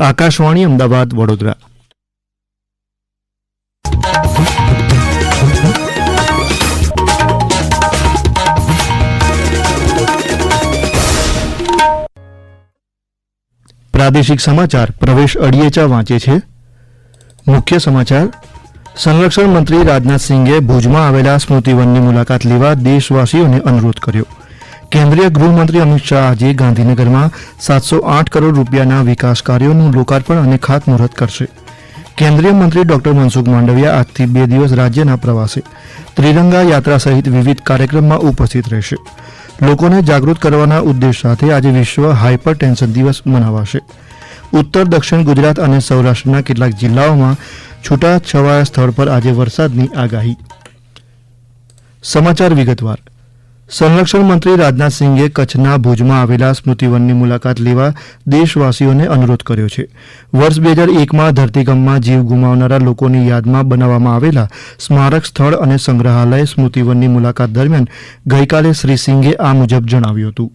આકાશવાણી અમદાવાદ, વડોદરા. પ્રાદેશિક સમાચાર પ્રવેશ અડિયેચા વાંચે છે. મુખ્ય સમાચાર, સંરક્ષણ મંત્રી રાજનાથ સિંઘે ભુજમાં આવેલા સ્મૃતિવનની મુલાકાત લેવા દેશવાસીઓને અનુરોધ કર્યો. કેન્દ્રીય ગૃહમંત્રી અમિત શાહ આજે ગાંધીનગરમાં સાતસો આઠ કરોડ રૂપિયાના વિકાસ કાર્યોનું લોકાર્પણ અને ખાતમુહૂર્ત કરશે. કેન્દ્રીય મંત્રી ડોક્ટર મનસુખ માંડવિયા આજથી બે દિવસ રાજ્યના પ્રવાસે ત્રિરંગા યાત્રા સહિત વિવિધ કાર્યક્રમમાં ઉપસ્થિત રહેશે. લોકોને જાગૃત કરવાના ઉદ્દેશ સાથે આજે વિશ્વ હાઇપર ટેન્શન દિવસ મનાવાશે. ઉત્તર, દક્ષિણ ગુજરાત અને સૌરાષ્ટ્રના કેટલાક જિલ્લાઓમાં છૂટાછવાયા સ્થળ પર આજે વરસાદની આગાહી. સમાચાર વિગતવાર. સંરક્ષણ મંત્રી રાજનાથ સિંઘે કચ્છના ભુજમાં આવેલા સ્મૃતિવનની મુલાકાત લેવા દેશવાસીઓને અનુરોધ કર્યો છે વર્ષ બે હજાર એકમાં ધરતીકંપમાં જીવ ગુમાવનારા લોકોની યાદમાં બનાવવામાં આવેલા સ્મારક સ્થળ અને સંગ્રહાલય સ્મૃતિવનની મુલાકાત દરમિયાન ગઈકાલે શ્રી સિંઘે આ મુજબ જણાવ્યું હતું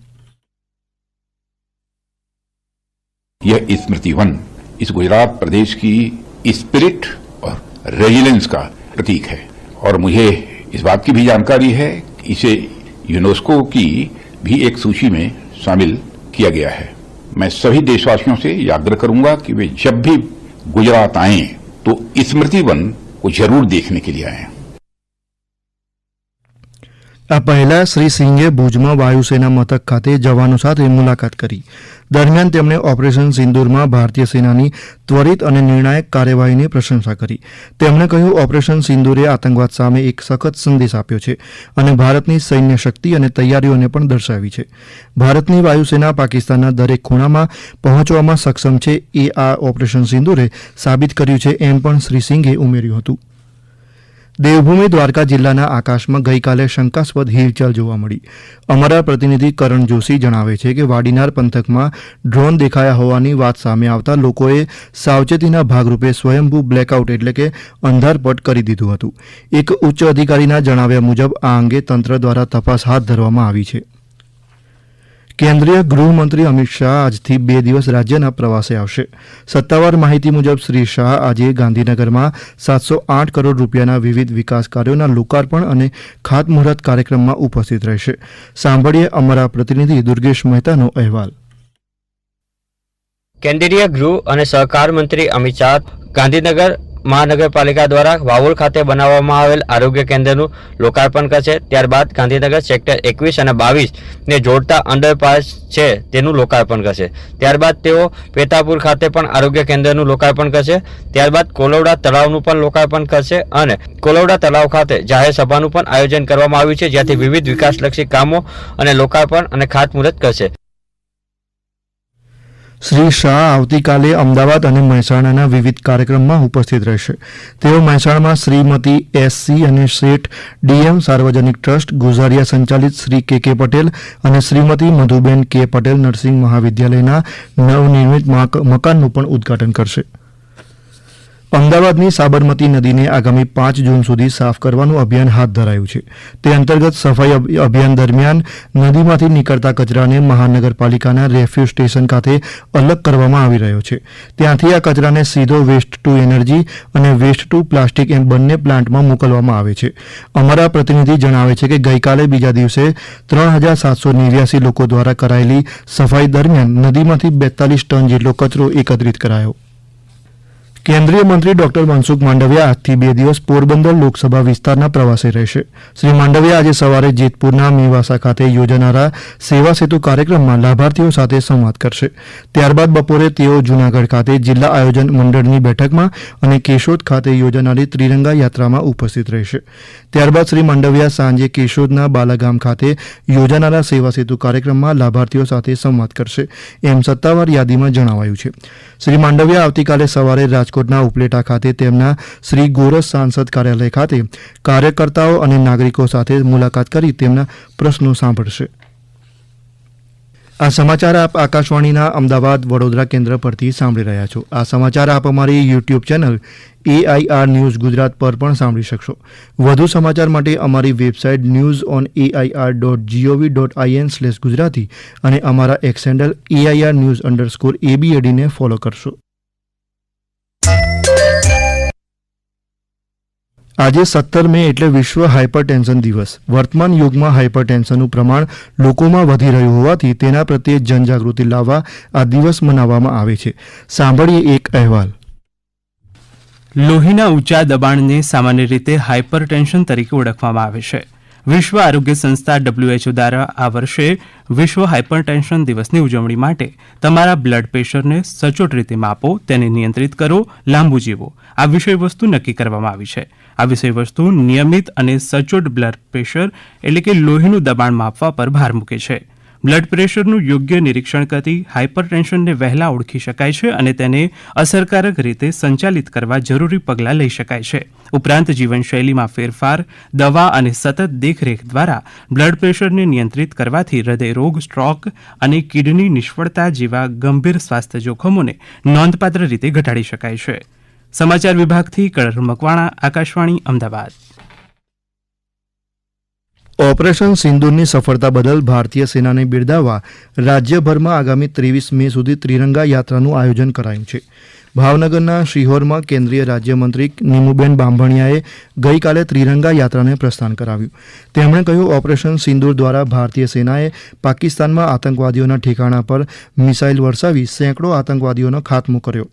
यह स्मृति वन इस गुजरात प्रदेश की स्पिरिट और रेजिलेंस का प्रतीक है और मुझे इस बात की भी जानकारी है कि इसे यूनेस्को की भी एक सूची में शामिल किया गया है। मैं सभी देशवासियों से ये आग्रह करूँगा कि वे जब भी गुजरात आएँ तो स्मृति वन को ज़रूर देखने के लिए आए। આ પહેલા શ્રી સિંઘે ભુજમાં વાયુસેના મથક ખાતે જવાનો સાથે મુલાકાત કરી. દરમિયાન તેમણે ઓપરેશન સિંદૂરમાં ભારતીય સેનાની ત્વરિત અને નિર્ણાયક કાર્યવાહીની પ્રશંસા કરી. તેમણે કહ્યું, ઓપરેશન સિંદૂરે આતંકવાદ સામે એક સખત સંદેશ આપ્યો છે અને ભારતની સૈન્ય શક્તિ અને તૈયારીઓને પણ દર્શાવી છે. ભારતની વાયુસેના પાકિસ્તાનના દરેક ખૂણામાં પહોંચવામાં સક્ષમ છે. એ આ ઓપરેશન સિંદૂરે સાબિત કર્યું છે, એમ પણ શ્રી સિંઘે ઉમેર્યું હતું. દેવભૂમિ દ્વારકા જિલ્લાના આકાશમાં ગઈકાલે શંકાસ્પદ હિલચાલ જોવા મળી. અમારા પ્રતિનિધિ કરણ જોશી જણાવે છે કે વાડીનાર પંથકમાં ડ્રોન દેખાયા હોવાની વાત સામે આવતા લોકોએ સાવચેતીના ભાગરૂપે સ્વયંભૂ બ્લેકઆઉટ એટલે કે અંધારપટ કરી દીધું હતું. એક ઉચ્ચ અધિકારીના જણાવ્યા મુજબ આ અંગે તંત્ર દ્વારા તપાસ હાથ ધરવામાં આવી છે. કેન્દ્રીય ગૃહમંત્રી અમિત શાહ આજથી બે દિવસ રાજ્યના પ્રવાસે આવશે. સત્તાવાર માહિતી મુજબ શ્રી શાહ આજે ગાંધીનગરમાં સાતસો આઠ કરોડ રૂપિયાના વિવિધ વિકાસ કાર્યોના લોકાર્પણ અને ખાતમુહૂર્ત કાર્યક્રમમાં ઉપસ્થિત રહેશે. સાંભળીએ અમારા પ્રતિનિધિ દુર્ગેશ મહેતાનો અહેવાલ. કેન્દ્રીય ગૃહ અને સહકાર મંત્રી અમિત શાહ ગાંધીનગર મહાનગરપાલિકા દ્વારા વાવોલ ખાતે બનાવવામાં આવેલ આરોગ્ય કેન્દ્રનું લોકાર્પણ કરશે. ત્યારબાદ ગાંધીનગર સેક્ટર એકવીસ અને બાવીસને જોડતા અંડરપાસ છે તેનું લોકાર્પણ કરશે. ત્યારબાદ તેઓ પેતાપુર ખાતે પણ આરોગ્ય કેન્દ્રનું લોકાર્પણ કરશે. ત્યારબાદ કોલવડા તળાવનું પણ લોકાર્પણ કરશે અને કોલવડા તળાવ ખાતે જાહેર સભાનું પણ આયોજન કરવામાં આવ્યું છે, જ્યાંથી વિવિધ વિકાસલક્ષી કામો અને લોકાર્પણ અને ખાતમુહૂર્ત કરશે. શ્રી શાહ આવતીકાલે અમદાવાદ અને મહેસાણાના વિવિધ કાર્યક્રમમાં ઉપસ્થિત રહેશે. તેઓ મહેસાણામાં શ્રીમતી એસસી અને શેઠ ડીએમ સાર્વજનિક ટ્રસ્ટ, ગુજારિયા સંચાલિત શ્રી કે કે પટેલ અને શ્રીમતી મધુબેન કે પટેલ નર્સિંગ મહાવિદ્યાલયના નવનિર્મિત મક- મકાનનું પણ ઉદ્ઘાટન કરશે. અમદાવાદની સાબરમતી નદીને આગામી પાંચ જૂન સુધી સાફ કરવાનું અભિયાન હાથ ધરાયું છે. તે અંતર્ગત સફાઈ અભિયાન દરમિયાન નદીમાંથી નીકળતા કચરાને મહાનગરપાલિકાના રેફ્યુ સ્ટેશન ખાતે અલગ કરવામાં આવી રહ્યો છે. ત્યાંથી આ કચરાને સીધો વેસ્ટ ટુ એનર્જી અને વેસ્ટ ટુ પ્લાસ્ટિક એમ બંને પ્લાન્ટમાં મોકલવામાં આવે છે. અમારા પ્રતિનિધિ જણાવે છે કે ગઈકાલે બીજા દિવસે ત્રણ હજાર સાતસો નેવ્યાસી લોકો દ્વારા કરાયેલી સફાઈ દરમિયાન નદીમાંથી બેતાલીસ ટન જેટલો કચરો એકત્રિત કરાયો. કેન્દ્રીય મંત્રી ડોક્ટર મનસુખ માંડવિયા આજથી બે દિવસ પોરબંદર લોકસભા વિસ્તારના પ્રવાસે રહેશે. શ્રી માંડવિયા આજે સવારે જેતપુરના મેવાસા ખાતે યોજાનારા સેવા સેતુ કાર્યક્રમમાં લાભાર્થીઓ સાથે સંવાદ કરશે. ત્યારબાદ બપોરે તેઓ જૂનાગઢ ખાતે જિલ્લા આયોજન મંડળની બેઠકમાં અને કેશોદ ખાતે યોજાનારી ત્રિરંગા યાત્રામાં ઉપસ્થિત રહેશે. ત્યારબાદ શ્રી માંડવિયા સાંજે કેશોદના બાલાગામ ખાતે યોજાનારા સેવા સેતુ કાર્યક્રમમાં લાભાર્થીઓ સાથે સંવાદ કરશે. એમ સત્તાવાર યાદીમાં જણાવાયું છે. શ્રી માંડવિયા આવતીકાલે સવારે રાજકોટના ઉપલેટા ખાતે તેમના શ્રી ગોરસ સાંસદ કાર્યાલય ખાતે કાર્યકર્તાઓ અને નાગરિકો સાથે મુલાકાત કરી તેમના પ્રશ્નો સાંભળશે. આ સમાચાર આપ આકાશવાણીના અમદાવાદ વડોદરા કેન્દ્ર પરથી સાંભળી રહ્યા છો. આ સમાચાર આપ અમારી YouTube channel AIR news Gujarat પર પણ સાંભળી શકશો. વધુ સમાચાર માટે અમારી website news on AIR dot gov dot in slash Gujarati અને અમારા X handle AIR news underscore એબીએડીને follow કરશો. આજે સત્તર મે એટલે વિશ્વ હાઇપરટેન્શન દિવસ. વર્તમાન યુગમાં હાઇપરટેન્શનનું પ્રમાણ લોકોમાં વધી રહ્યું હોવાથી તેના પ્રત્યે જનજાગૃતિ લાવવા આ દિવસ મનાવવામાં આવે છે. સાંભળીએ એક અહેવાલ. લોહીના ઊંચા દબાણને સામાન્ય રીતે હાઇપરટેન્શન તરીકે ઓળખવામાં આવે છે. વિશ્વ આરોગ્ય સંસ્થા ડબ્લ્યુએચઓ દ્વારા આ વર્ષે વિશ્વ હાઇપરટેન્શન દિવસની ઉજવણી માટે તમારા બ્લડ પ્રેશરને સચોટ રીતે માપો, તેને નિયંત્રિત કરો, લાંબુ જીવો. આ વિષયવસ્તુ નક્કી કરવામાં આવી છે. આ વિષયવસ્તુ નિયમિત અને સચોટ બ્લડ પ્રેશર એટલે કે લોહીનું દબાણ માપવા પર ભાર મૂકે છે. બ્લડ પ્રેશરનું યોગ્ય નિરીક્ષણ કરતી હાઇપરટેન્શનને વહેલા ઓળખી શકાય છે અને તેને અસરકારક રીતે સંચાલિત કરવા જરૂરી પગલાં લઈ શકાય છે. ઉપરાંત જીવનશૈલીમાં ફેરફાર, દવા અને સતત દેખરેખ દ્વારા બ્લડ પ્રેશરને નિયંત્રિત કરવાથી હૃદયરોગ સ્ટ્રોક અને કિડની નિષ્ફળતા જેવા ગંભીર સ્વાસ્થ્ય જોખમોને નોંધપાત્ર રીતે ઘટાડી શકાય છે. સમાચાર વિભાગથી કળર મકવાણા, આકાશવાણી, અમદાવાદ. ઓપરેશન સિંદૂરની સફળતા બદલ ભારતીય સેનાને બિરદાવવા રાજ્યભરમાં આગામી ત્રેવીસ મે સુધી ત્રિરંગા યાત્રાનું આયોજન કરાયું છે. ભાવનગરના શિહોરમાં કેન્દ્રીય રાજ્યમંત્રી નીમુબેન બાંભણિયાએ ગઈકાલે ત્રિરંગા યાત્રાને પ્રસ્થાન કરાવ્યું. તેમણે કહ્યું, ઓપરેશન સિંદૂર દ્વારા ભારતીય સેનાએ પાકિસ્તાનમાં આતંકવાદીઓના ઠેકાણા પર મિસાઇલ વરસાવી સેંકડો આતંકવાદીઓનો ખાત્મો કર્યો.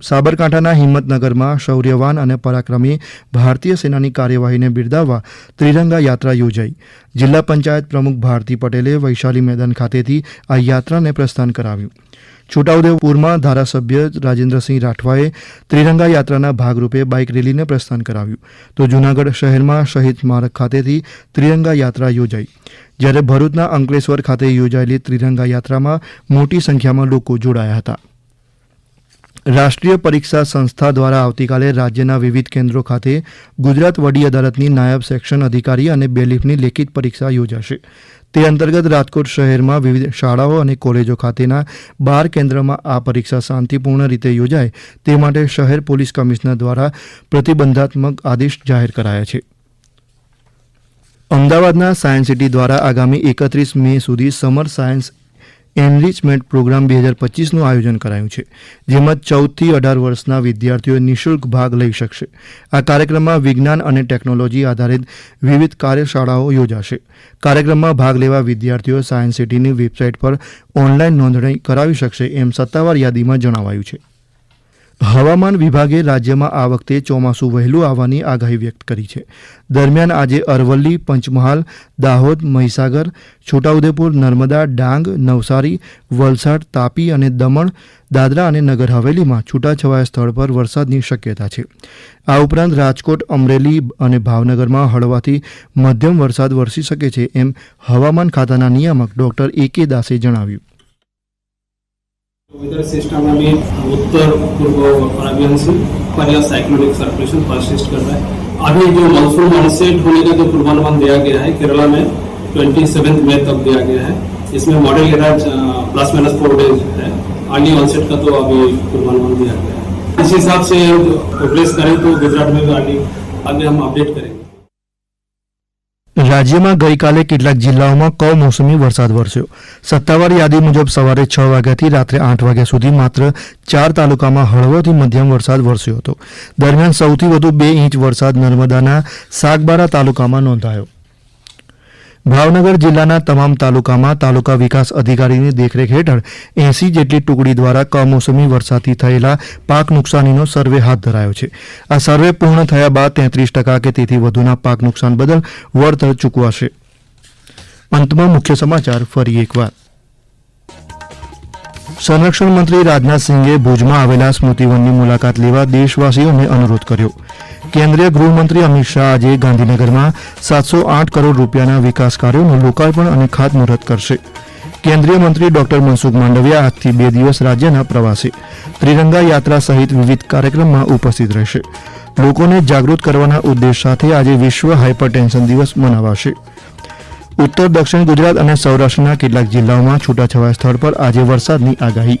સાબરકાંઠાના હિંમતનગરમાં શૌર્યવાન અને પરાક્રમી ભારતીય સેનાની કાર્યવાહીને બિરદાવવા ત્રિરંગા યાત્રા યોજાઈ. જિલ્લા પંચાયત પ્રમુખ ભારતી પટેલે વૈશાલી મેદાન ખાતેથી આ યાત્રાને પ્રસ્થાન કરાવ્યું. છોટાઉદેપુરમાં ધારાસભ્ય રાજેન્દ્રસિંહ રાઠવાએ ત્રિરંગા યાત્રાના ભાગરૂપે બાઇક રેલીને પ્રસ્થાન કરાવ્યું. તો જૂનાગઢ શહેરમાં શહીદ સ્મારક ખાતેથી ત્રિરંગા યાત્રા યોજાઈ. જ્યારે ભરૂચના અંકલેશ્વર ખાતે યોજાયેલી ત્રિરંગા યાત્રામાં મોટી સંખ્યામાં લોકો જોડાયા હતા. રાષ્ટ્રીય પરીક્ષા સંસ્થા દ્વારા આવતીકાલે રાજ્યના વિવિધ કેન્દ્રો ખાતે ગુજરાત વડી અદાલતની નાયબ સેક્શન અધિકારી અને બેલીફની લેખિત પરીક્ષા યોજાશે. તે અંતર્ગત રાજકોટ શહેરમાં વિવિધ શાળાઓ અને કોલેજો ખાતેના બાર કેન્દ્રમાં આ પરીક્ષા શાંતિપૂર્ણ રીતે યોજાય તે માટે શહેર પોલીસ કમિશનર દ્વારા પ્રતિબંધાત્મક આદેશ જાહેર કરાયા છે. અમદાવાદના સાયન્સ સિટી દ્વારા આગામી એકત્રીસ મે સુધી સમર સાયન્સ એનરિચમેન્ટ પ્રોગ્રામ બે હજાર પચીસનું આયોજન કરાયું છે, જેમાં ચૌદથી અઢાર વર્ષના વિદ્યાર્થીઓ નિઃશુલ્ક ભાગ લઈ શકશે. આ કાર્યક્રમમાં વિજ્ઞાન અને ટેકનોલોજી આધારિત વિવિધ કાર્યશાળાઓ યોજાશે. કાર્યક્રમમાં ભાગ લેવા વિદ્યાર્થીઓ સાયન્સ સિટીની વેબસાઇટ પર ઓનલાઈન નોંધણી કરાવી શકશે એમ સત્તાવાર યાદીમાં જણાવાયું છે. હવામાન વિભાગે રાજ્યમાં આ વખતે ચોમાસું વહેલું આવવાની આગાહી વ્યક્ત કરી છે. દરમિયાન આજે અરવલ્લી, પંચમહાલ, દાહોદ, મહીસાગર, છોટાઉદેપુર, નર્મદા, ડાંગ, નવસારી, વલસાડ, તાપી અને દમણ, દાદરા અને નગર હવેલીમાં છૂટાછવાયા સ્થળ પર વરસાદની શક્યતા છે. આ ઉપરાંત રાજકોટ, અમરેલી અને ભાવનગરમાં હળવાથી મધ્યમ વરસાદ વરસી શકે છે એમ હવામાન ખાતાના નિયામક ડોક્ટર એ કે દાસે જણાવ્યું. वेदर सिस्टम अभी उत्तर, पूर्व साइक्लोनिक सर्कुलेशन परसिस्ट कर रहा है। अभी जो मानसून ऑनसेट होने का जो पूर्वानुमान दिया गया है, केरला में ट्वेंटी सेवेंथ मई तक दिया गया है। इसमें model error plus minus four days है। अर्ली ऑनसेट का तो अभी पूर्वानुमान दिया गया है। इस हिसाब से प्रोग्रेस करें तो गुजरात में भी आगे आगे हम अपडेट करेंगे। રાજ્યમાં ગઈકાલે કેટલાક જિલ્લાઓમાં કમોસમી વરસાદ વરસ્યો. સત્તાવાર યાદી મુજબ સવારે છ વાગ્યાથી રાત્રે આઠ વાગ્યા સુધી માત્ર ચાર તાલુકામાં હળવોથી મધ્યમ વરસાદ વરસ્યો હતો. દરમિયાન સૌથી વધુ બે ઇંચ વરસાદ નર્મદાના સાગબારા તાલુકામાં નોંધાયો. ભાવનગર જિલ્લાના તમામ તાલુકામાં તાલુકા વિકાસ અધિકારીની દેખરેખ હેઠળ એસી જેટલી ટુકડી દ્વારા કમોસમી વરસાદથી થયેલા પાક નુકસાનીનો સર્વે હાથ ધરાયો છે. આ સર્વે પૂર્ણ થયા બાદ તેત્રીસ ટકા કે તેથી વધુના પાક નુકસાન બદલ વળતર ચૂકવાશે. અંતમાં મુખ્ય સમાચાર ફરી એકવાર. સંરક્ષણ મંત્રી રાજનાથસિંહે ભુજમાં આવેલા સ્મૃતિવનની મુલાકાત લેવા દેશવાસીઓને અનુરોધ કર્યો. કેન્દ્રીય ગૃહમંત્રી અમિત શાહ આજે ગાંધીનગરમાં સાતસો આઠ કરોડ રૂપિયાના વિકાસ કાર્યોનું લોકાર્પણ અને ખાતમુહૂર્ત કરશે. કેન્દ્રીય મંત્રી ડોક્ટર મનસુખ માંડવિયા આજથી બે દિવસ રાજ્યના પ્રવાસે. ત્રિરંગા યાત્રા સહિત વિવિધ કાર્યક્રમમાં ઉપસ્થિત રહેશે. લોકોને જાગૃત કરવાના ઉદ્દેશ સાથે આજે વિશ્વ હાઇપરટેન્શન દિવસ મનાવાશે. ઉત્તર દક્ષિણ ગુજરાત અને સૌરાષ્ટ્રના કેટલાક જિલ્લાઓમાં છૂટાછવાયા સ્થળ પર આજે વરસાદની આગાહી.